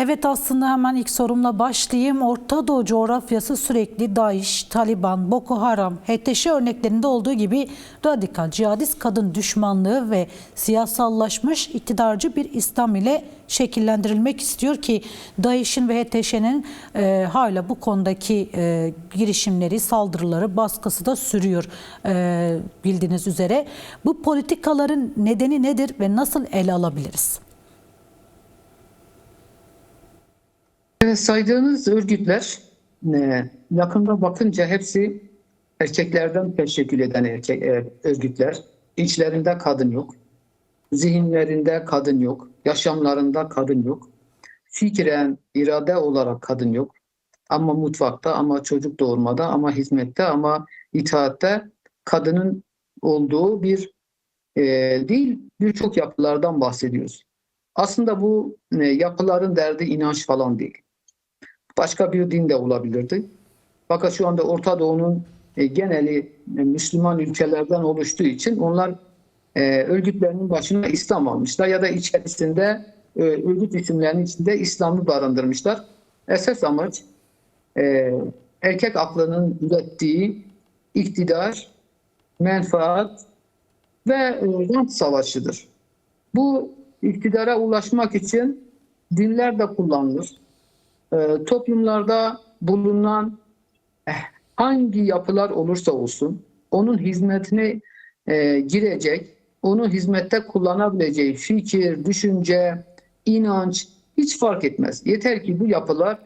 Evet aslında hemen ilk sorumla başlayayım. Orta Doğu coğrafyası sürekli DAEŞ, Taliban, Boko Haram, HTŞ örneklerinde olduğu gibi radikal cihadist kadın düşmanlığı ve siyasallaşmış iktidarcı bir İslam ile şekillendirilmek istiyor ki DAEŞ'in ve HTŞ'nin e, hala bu konudaki e, girişimleri, saldırıları, baskısı da sürüyor e, bildiğiniz üzere. Bu politikaların nedeni nedir ve nasıl ele alabiliriz? Saydığınız örgütler e, yakında bakınca hepsi erkeklerden teşekkül eden erkek, e, örgütler. İçlerinde kadın yok. Zihinlerinde kadın yok. Yaşamlarında kadın yok. Fikren, irade olarak kadın yok. Ama mutfakta, ama çocuk doğurmada, ama hizmette, ama itaatte kadının olduğu bir e, değil birçok yapılardan bahsediyoruz. Aslında bu e, yapıların derdi inanç falan değil başka bir din de olabilirdi. Fakat şu anda Orta Doğu'nun e, geneli e, Müslüman ülkelerden oluştuğu için onlar e, örgütlerinin başına İslam almışlar ya da içerisinde örgüt isimlerinin içinde İslam'ı barındırmışlar. Esas amaç erkek aklının ürettiği iktidar, menfaat ve rant savaşıdır. Bu iktidara ulaşmak için dinler de kullanılır e, toplumlarda bulunan eh, hangi yapılar olursa olsun onun hizmetine girecek, onu hizmette kullanabileceği fikir, düşünce, inanç hiç fark etmez. Yeter ki bu yapılar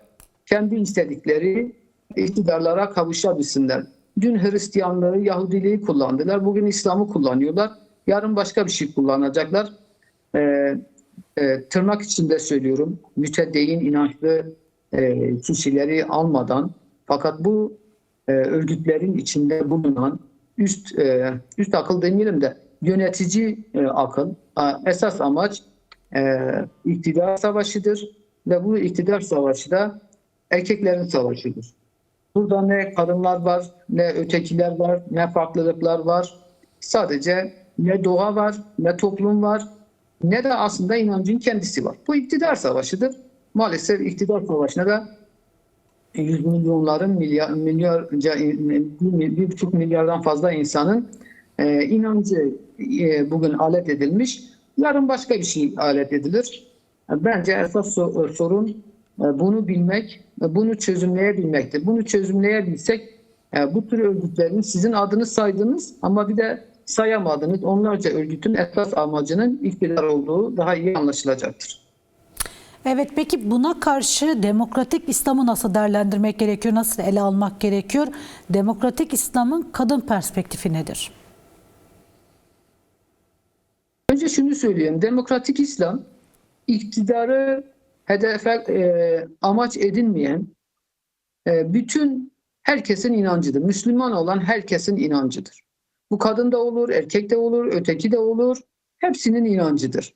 kendi istedikleri iktidarlara kavuşabilsinler. Dün Hristiyanlığı, Yahudiliği kullandılar. Bugün İslam'ı kullanıyorlar. Yarın başka bir şey kullanacaklar. Ee, e, tırnak içinde söylüyorum. Müteddeyin inançlı e, kişileri almadan fakat bu e, örgütlerin içinde bulunan üst e, üst akıl demeyelim de yönetici e, akıl esas amaç iktidar savaşıdır ve bu iktidar savaşı da erkeklerin savaşıdır. Burada ne kadınlar var, ne ötekiler var, ne farklılıklar var. Sadece ne doğa var, ne toplum var, ne de aslında inancın kendisi var. Bu iktidar savaşıdır maalesef iktidar savaşına da yüz milyonların milyar, milyarca bir buçuk milyardan fazla insanın e, inancı e, bugün alet edilmiş. Yarın başka bir şey alet edilir. Bence esas sorun e, bunu bilmek, bunu çözümleyebilmektir. Bunu çözümleyebilsek e, bu tür örgütlerin sizin adını saydınız ama bir de sayamadınız onlarca örgütün esas amacının iktidar olduğu daha iyi anlaşılacaktır. Evet peki buna karşı demokratik İslam'ı nasıl değerlendirmek gerekiyor, nasıl ele almak gerekiyor? Demokratik İslam'ın kadın perspektifi nedir? Önce şunu söyleyeyim. Demokratik İslam iktidarı hedefe e, amaç edinmeyen e, bütün herkesin inancıdır. Müslüman olan herkesin inancıdır. Bu kadın da olur, erkek de olur, öteki de olur. Hepsinin inancıdır.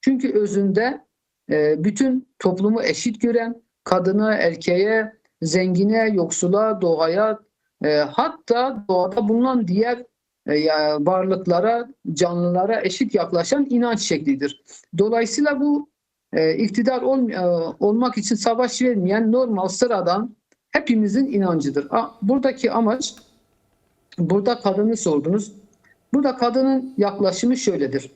Çünkü özünde e, bütün toplumu eşit gören, kadına, erkeğe, zengine, yoksula, doğaya, e, hatta doğada bulunan diğer e, varlıklara, canlılara eşit yaklaşan inanç şeklidir. Dolayısıyla bu iktidar olmak için savaş vermeyen normal sıradan hepimizin inancıdır. Buradaki amaç, burada kadını sordunuz. Burada kadının yaklaşımı şöyledir.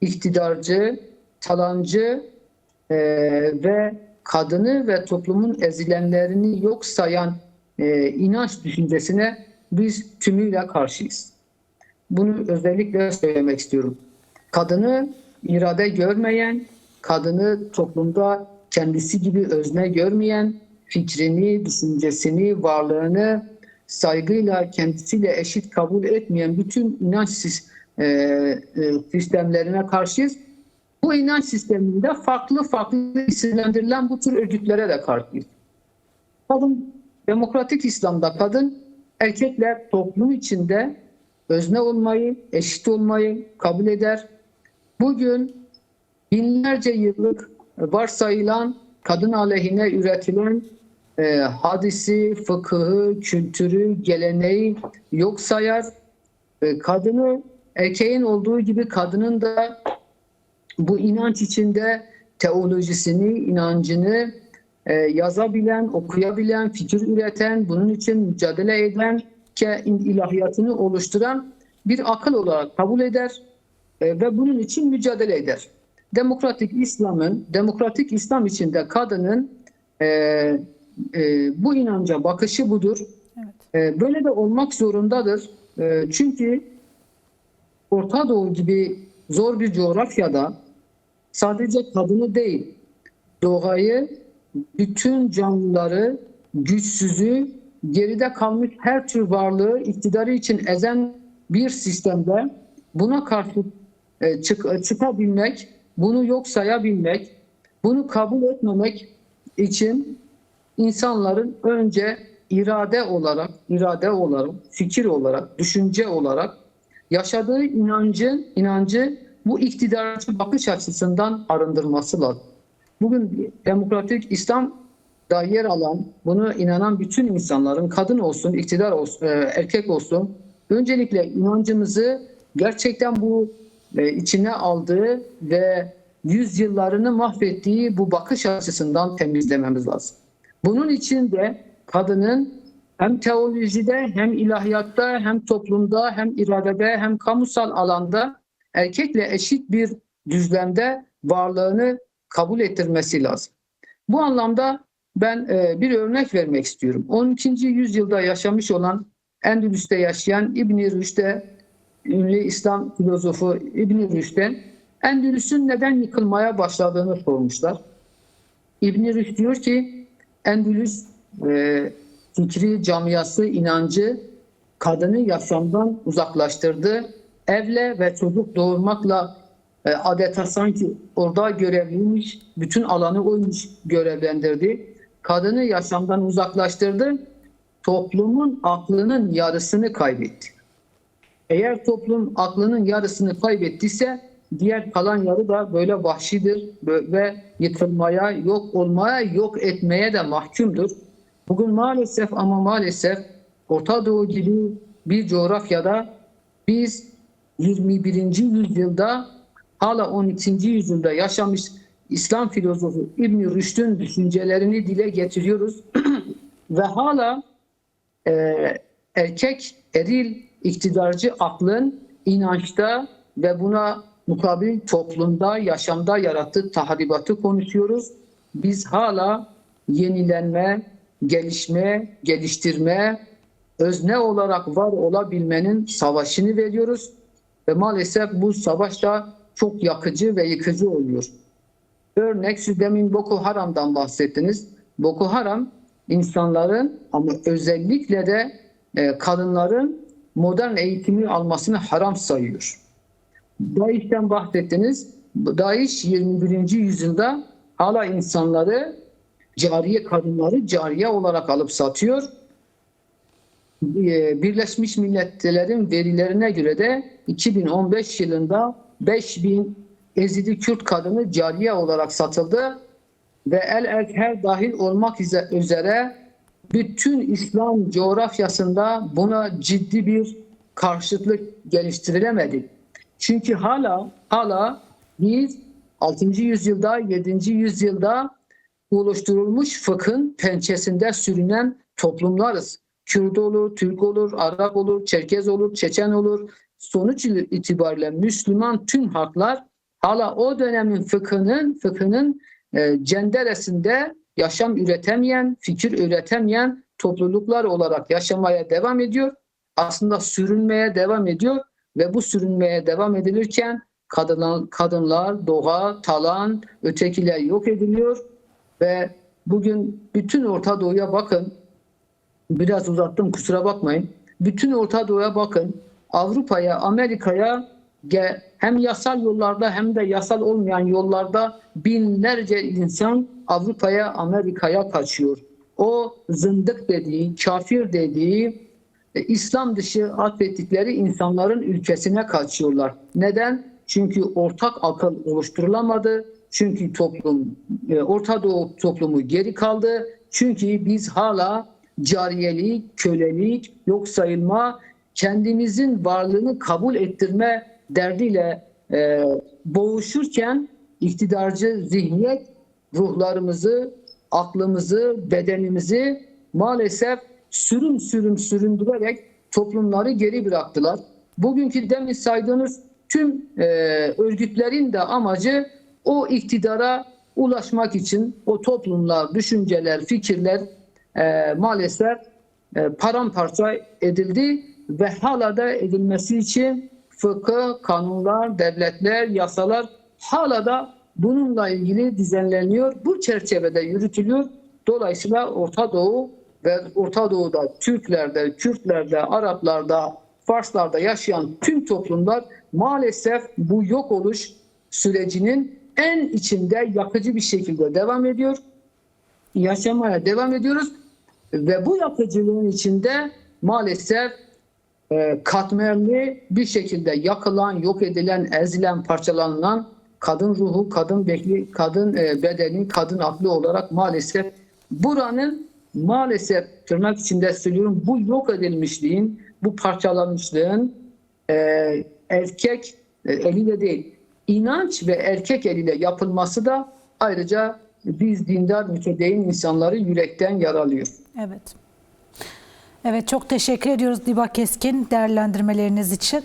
İktidarcı, talancı, e, ve kadını ve toplumun ezilenlerini yok sayan e, inanç düşüncesine biz tümüyle karşıyız. Bunu özellikle söylemek istiyorum. Kadını irade görmeyen, kadını toplumda kendisi gibi özne görmeyen, fikrini, düşüncesini, varlığını saygıyla kendisiyle eşit kabul etmeyen bütün inanç e, e, sistemlerine karşıyız bu inanç sisteminde farklı farklı isimlendirilen bu tür örgütlere de karşıyız. Kadın, demokratik İslam'da kadın erkekler toplum içinde özne olmayı, eşit olmayı kabul eder. Bugün binlerce yıllık varsayılan kadın aleyhine üretilen e, hadisi, fıkıhı, kültürü, geleneği yok sayar. E, kadını erkeğin olduğu gibi kadının da bu inanç içinde teolojisini, inancını e, yazabilen, okuyabilen, fikir üreten, bunun için mücadele eden, ilahiyatını oluşturan bir akıl olarak kabul eder e, ve bunun için mücadele eder. Demokratik İslam'ın, demokratik İslam içinde kadının e, e, bu inanca bakışı budur. Evet. E, böyle de olmak zorundadır. E, çünkü Orta Doğu gibi zor bir coğrafyada sadece kadını değil, doğayı, bütün canlıları, güçsüzü, geride kalmış her tür varlığı iktidarı için ezen bir sistemde buna karşı e, çık- çıkabilmek, bunu yok sayabilmek, bunu kabul etmemek için insanların önce irade olarak, irade olarak, fikir olarak, düşünce olarak yaşadığı inancın, inancı bu iktidarcı bakış açısından arındırması lazım. Bugün demokratik İslam da yer alan, bunu inanan bütün insanların kadın olsun, iktidar olsun, e, erkek olsun, öncelikle inancımızı gerçekten bu e, içine aldığı ve yüzyıllarını mahvettiği bu bakış açısından temizlememiz lazım. Bunun için de kadının hem teolojide hem ilahiyatta hem toplumda hem iradede hem kamusal alanda erkekle eşit bir düzlemde varlığını kabul ettirmesi lazım. Bu anlamda ben e, bir örnek vermek istiyorum. 12. yüzyılda yaşamış olan Endülüs'te yaşayan İbn-i Rüşd'e ünlü İslam filozofu İbn-i Rüşd'e Endülüs'ün neden yıkılmaya başladığını sormuşlar. İbn-i Rüşd diyor ki Endülüs e, fikri camiası, inancı kadını yaşamdan uzaklaştırdı. Evle ve çocuk doğurmakla e, adeta sanki orada görevliymiş, bütün alanı oymuş görevlendirdi. Kadını yaşamdan uzaklaştırdı. Toplumun aklının yarısını kaybetti. Eğer toplum aklının yarısını kaybettiyse diğer kalan yarı da böyle vahşidir ve yıkılmaya, yok olmaya, yok etmeye de mahkumdur. Bugün maalesef ama maalesef Orta Doğu gibi bir coğrafyada biz 21. yüzyılda hala 12. yüzyılda yaşamış İslam filozofu İbn Rüşd'ün düşüncelerini dile getiriyoruz ve hala e, erkek eril iktidarcı aklın inançta ve buna mukabil toplumda, yaşamda yarattığı tahribatı konuşuyoruz. Biz hala yenilenme, gelişme, geliştirme, özne olarak var olabilmenin savaşını veriyoruz. Ve maalesef bu savaş da çok yakıcı ve yıkıcı oluyor. Örnek siz demin Boko Haram'dan bahsettiniz. Boko Haram insanların ama özellikle de e, kadınların modern eğitimi almasını haram sayıyor. DAEŞ'ten bahsettiniz. DAEŞ 21. yüzyılda hala insanları cariye kadınları cariye olarak alıp satıyor. Ee, Birleşmiş Milletler'in verilerine göre de 2015 yılında 5000 Ezidi Kürt kadını cariye olarak satıldı ve el erker dahil olmak üzere bütün İslam coğrafyasında buna ciddi bir karşıtlık geliştirilemedi. Çünkü hala hala biz 6. yüzyılda 7. yüzyılda oluşturulmuş fıkhın pençesinde sürünen toplumlarız. Kürt olur, Türk olur, Arap olur, Çerkez olur, Çeçen olur. Sonuç itibariyle Müslüman tüm halklar hala o dönemin fıkhının, fıkhının e, cenderesinde yaşam üretemeyen, fikir üretemeyen topluluklar olarak yaşamaya devam ediyor. Aslında sürünmeye devam ediyor ve bu sürünmeye devam edilirken kadınlar, kadınlar doğa, talan, ötekiler yok ediliyor ve bugün bütün Orta Doğu'ya bakın. Biraz uzattım kusura bakmayın. Bütün Orta Doğu'ya bakın. Avrupa'ya, Amerika'ya hem yasal yollarda hem de yasal olmayan yollarda binlerce insan Avrupa'ya, Amerika'ya kaçıyor. O zındık dediği, kafir dediği, e, İslam dışı affettikleri insanların ülkesine kaçıyorlar. Neden? Çünkü ortak akıl oluşturulamadı. Çünkü toplum, e, Orta Doğu toplumu geri kaldı. Çünkü biz hala cariyelik, kölelik, yok sayılma, kendimizin varlığını kabul ettirme derdiyle e, boğuşurken iktidarcı zihniyet ruhlarımızı, aklımızı, bedenimizi maalesef sürüm sürüm süründürerek toplumları geri bıraktılar. Bugünkü demin saydığınız tüm e, örgütlerin de amacı o iktidara ulaşmak için o toplumlar, düşünceler, fikirler e, maalesef e, paramparça edildi ve hala da edilmesi için fıkıh, kanunlar, devletler, yasalar hala da bununla ilgili düzenleniyor. Bu çerçevede yürütülüyor. Dolayısıyla Orta Doğu ve Orta Doğu'da Türklerde, Kürtlerde, Araplarda, Farslarda yaşayan tüm toplumlar maalesef bu yok oluş sürecinin en içinde yakıcı bir şekilde devam ediyor. Yaşamaya devam ediyoruz ve bu yakıcılığın içinde maalesef e, katmerli bir şekilde yakılan, yok edilen, ezilen, parçalanılan kadın ruhu, kadın bekli, kadın e, bedeni, kadın aklı olarak maalesef buranın maalesef tırnak içinde söylüyorum bu yok edilmişliğin, bu parçalanmışlığın e, erkek e, eliyle değil, inanç ve erkek eliyle yapılması da ayrıca biz dindar mütedeyyin insanları yürekten yaralıyor. Evet. Evet çok teşekkür ediyoruz Diba Keskin değerlendirmeleriniz için.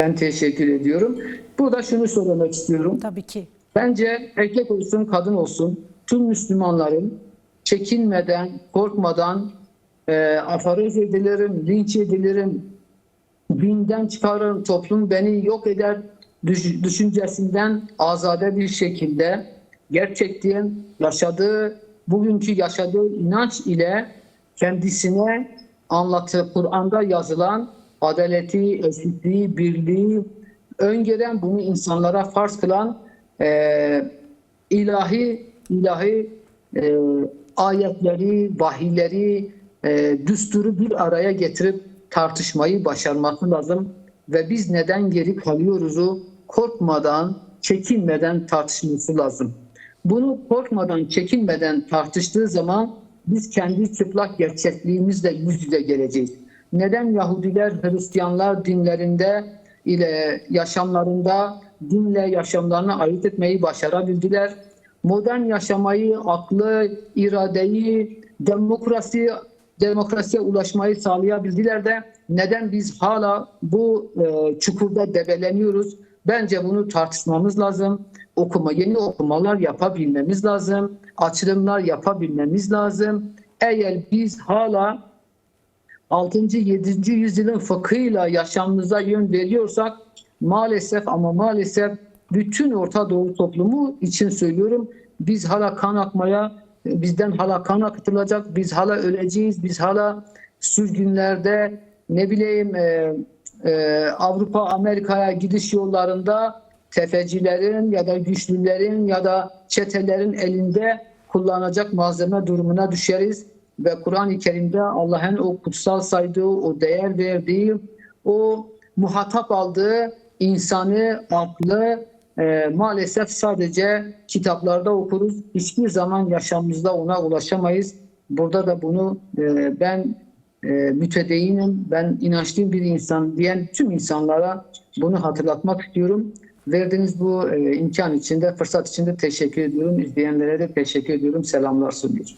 Ben teşekkür ediyorum. Burada şunu söylemek istiyorum. Tabii ki. Bence erkek olsun, kadın olsun tüm Müslümanların çekinmeden, korkmadan e, aforoz edilirim, linç edilirim, dinden çıkarırım, toplum beni yok eder düş- düşüncesinden azade bir şekilde gerçekten yaşadığı, bugünkü yaşadığı inanç ile kendisine anlatı, Kur'an'da yazılan adaleti, eşitliği, birliği öngören, bunu insanlara farz kılan e, ilahi ilahi e, ayetleri, vahiyleri, e, düsturu bir araya getirip tartışmayı başarması lazım ve biz neden geri kalıyoruzu korkmadan, çekinmeden tartışması lazım. Bunu korkmadan, çekinmeden tartıştığı zaman biz kendi çıplak gerçekliğimizle yüz yüze geleceğiz. Neden Yahudiler, Hristiyanlar dinlerinde ile yaşamlarında dinle yaşamlarını ayırt etmeyi başarabildiler? Modern yaşamayı, aklı, iradeyi, demokrasi demokrasiye ulaşmayı sağlayabildiler de neden biz hala bu e, çukurda debeleniyoruz? Bence bunu tartışmamız lazım. Okuma, yeni okumalar yapabilmemiz lazım. Açılımlar yapabilmemiz lazım. Eğer biz hala 6. 7. yüzyılın fıkhıyla yaşamımıza yön veriyorsak maalesef ama maalesef bütün Orta Doğu toplumu için söylüyorum biz hala kan akmaya bizden hala kan akıtılacak. Biz hala öleceğiz. Biz hala sürgünlerde ne bileyim e, e, Avrupa Amerika'ya gidiş yollarında tefecilerin ya da güçlülerin ya da çetelerin elinde kullanacak malzeme durumuna düşeriz. Ve Kur'an-ı Kerim'de Allah'ın o kutsal saydığı, o değer verdiği, o muhatap aldığı insanı, aklı e, maalesef sadece kitaplarda okuruz. Hiçbir zaman yaşamımızda ona ulaşamayız. Burada da bunu e, ben e, mütedeyyinim, ben inançlıyım bir insan diyen tüm insanlara bunu hatırlatmak istiyorum. Verdiğiniz bu e, imkan için de, fırsat için de teşekkür ediyorum. İzleyenlere de teşekkür ediyorum. Selamlar sunuyorum.